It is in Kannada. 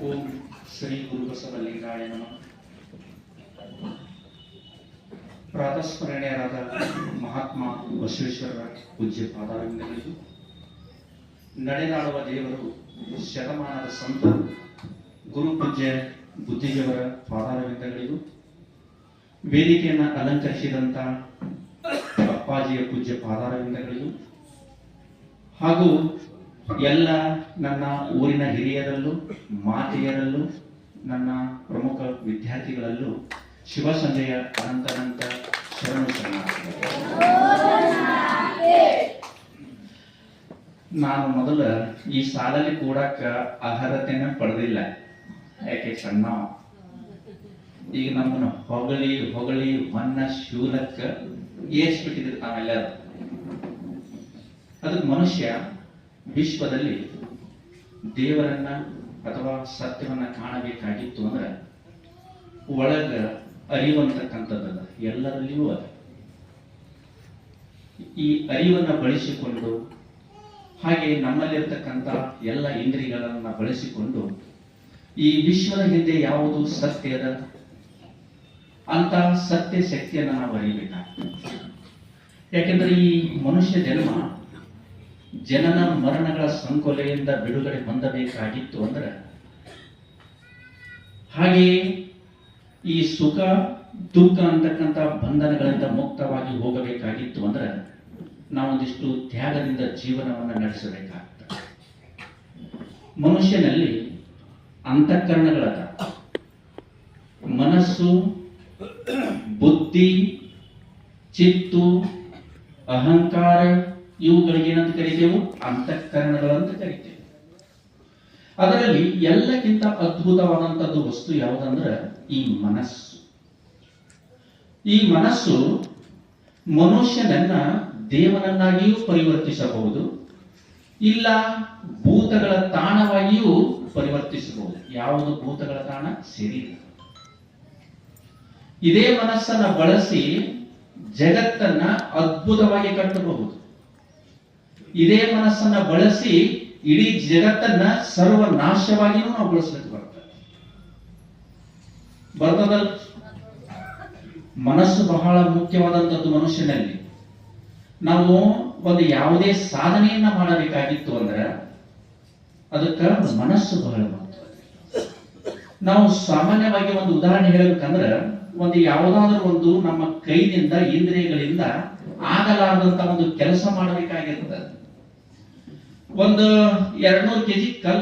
ಓಂ ಶ್ರೀ ನಮಃ ಪ್ರಾತಸ್ಮರಣೀಯರಾದ ಮಹಾತ್ಮ ಬಸವೇಶ್ವರರ ಪೂಜ್ಯ ಪಾದಾರವಿಂದಗಳಿಗೂ ನಡೆದಾಡುವ ದೇವರು ಶತಮಾನದ ಸಂತ ಗುರು ಪೂಜ್ಯ ಬುದ್ಧಿಜವರ ಪಾದಾರವಿಂದಗಳಿಗೂ ವೇದಿಕೆಯನ್ನು ಅಲಂಕರಿಸಿದಂತ ಅಪ್ಪಾಜಿಯ ಪೂಜ್ಯ ಪಾದಾರವಿಂದಗಳಿಗೂ ಹಾಗೂ ಎಲ್ಲ ನನ್ನ ಊರಿನ ಹಿರಿಯರಲ್ಲೂ, ಮಾತೆಯರಲ್ಲೂ, ನನ್ನ ಪ್ರಮುಖ ವಿದ್ಯಾರ್ಥಿಗಳಲ್ಲೂ ಶಿವ ಸಂಜೆಯ ಅನಂತನಂತ ಶರಣು ಶರಣ ನಾನು ಮೊದಲ ಈ ಸಾಲಲ್ಲಿ ಕೂಡಕ ಅರ್ಹತೆನ ಪಡೆದಿಲ್ಲ. ಯಾಕೆ ಸಣ್ಣ? ಈಗ ನಮ್ಮನ್ನ ಹೊಗಳಿ ಹೊಗಳಿ, ಮನ್ನ, ಶೂಲಕ್ಕ ಏರ್ಸ್ಬಿಟ್ಟಿದ್ರು ನಾವೆಲ್ಲರೂ ಅದಕ್ಕೆ ಮನುಷ್ಯ ವಿಶ್ವದಲ್ಲಿ ದೇವರನ್ನ ಅಥವಾ ಸತ್ಯವನ್ನ ಕಾಣಬೇಕಾಗಿತ್ತು ಅಂದ್ರೆ ಒಳಗ ಅರಿವಂತಕ್ಕಂಥದ್ದಲ್ಲ ಎಲ್ಲರಲ್ಲಿಯೂ ಅದ. ಈ ಅರಿವನ್ನ ಬಳಸಿಕೊಂಡು, ಹಾಗೆ ನಮ್ಮಲ್ಲಿರ್ತಕ್ಕಂಥ ಎಲ್ಲ ಇಂದ್ರಿಯಗಳನ್ನ ಬಳಸಿಕೊಂಡು, ಈ ವಿಶ್ವದ ಹಿಂದೆ ಯಾವುದು ಸತ್ಯದ ಅಂತ ಸತ್ಯ ಶಕ್ತಿಯನ್ನ ನಾವು ಅರಿಬೇಕಾಗ್ತದೆ. ಯಾಕೆಂದ್ರೆ ಈ ಮನುಷ್ಯ ಜನ್ಮ ಜನನ ಮರಣಗಳ ಸಂಕೊಲೆಯಿಂದ ಬಿಡುಗಡೆ ಹೊಂದಬೇಕಾಗಿತ್ತು ಅಂದ್ರೆ, ಹಾಗೆಯೇ ಈ ಸುಖ, ದುಃಖ ಅಂತಕ್ಕಂಥ ಬಂಧನಗಳಿಂದ ಮುಕ್ತವಾಗಿ ಹೋಗಬೇಕಾಗಿತ್ತು ಅಂದ್ರೆ, ನಾವೊಂದಿಷ್ಟು ತ್ಯಾಗದಿಂದ ಜೀವನವನ್ನು ನಡೆಸಬೇಕಾಗ್ತದೆ. ಮನುಷ್ಯನಲ್ಲಿ ಅಂತಃಕರಣಗಳ ಮನಸ್ಸು, ಬುದ್ಧಿ, ಚಿತ್ತು, ಅಹಂಕಾರ ಇವುಗಳಿಗೆ ಏನಂತ ಕರಿತೇವೆ? ಅಂತಃಕರಣಗಳಂತ ಕರಿತೇವೆ. ಅದರಲ್ಲಿ ಎಲ್ಲಕ್ಕಿಂತ ಅದ್ಭುತವಾದಂತದ್ದು ವಸ್ತು ಯಾವುದಂದ್ರೆ ಈ ಮನಸ್ಸು. ಈ ಮನಸ್ಸು ಮನುಷ್ಯನನ್ನ ದೇವನನ್ನಾಗಿಯೂ ಪರಿವರ್ತಿಸಬಹುದು, ಇಲ್ಲ ಭೂತಗಳ ತಾಣವಾಗಿಯೂ ಪರಿವರ್ತಿಸಬಹುದು. ಯಾವುದು ಭೂತಗಳ ತಾಣ? ಶರೀರ. ಇದೇ ಮನಸ್ಸನ್ನ ಬಳಸಿ ಜಗತ್ತನ್ನ ಅದ್ಭುತವಾಗಿ ಕಟ್ಟಬಹುದು. ಇದೇ ಮನಸ್ಸನ್ನ ಬಳಸಿ ಇಡೀ ಜಗತ್ತನ್ನ ಸರ್ವನಾಶವಾಗಿಯೂ ನಾವು ಬಳಸಬೇಕು ಬರ್ತದೆ ಬರ್ತದಲ್ಲ? ಮನಸ್ಸು ಬಹಳ ಮುಖ್ಯವಾದಂಥದ್ದು ಮನುಷ್ಯನಲ್ಲಿ. ನಾವು ಒಂದು ಯಾವುದೇ ಸಾಧನೆಯನ್ನ ಮಾಡಬೇಕಾಗಿತ್ತು ಅಂದ್ರೆ ಅದಕ್ಕೆ ಮನಸ್ಸು ಬಹಳ ಮುಖ್ಯ ನಾವು ಸಾಮಾನ್ಯವಾಗಿ ಒಂದು ಉದಾಹರಣೆ ಹೇಳಬೇಕಂದ್ರೆ ಒಂದು ಯಾವುದಾದ್ರೂ ಒಂದು ನಮ್ಮ ಕೈನಿಂದ, ಇಂದ್ರಿಯಗಳಿಂದ ಆಗಲಾರದಂತ ಒಂದು ಕೆಲಸ ಮಾಡಬೇಕಾಗಿರ್ತದೆ. ಒಂದು ಎರಡ್ನೂರು ಕೆಜಿ ಕಲ್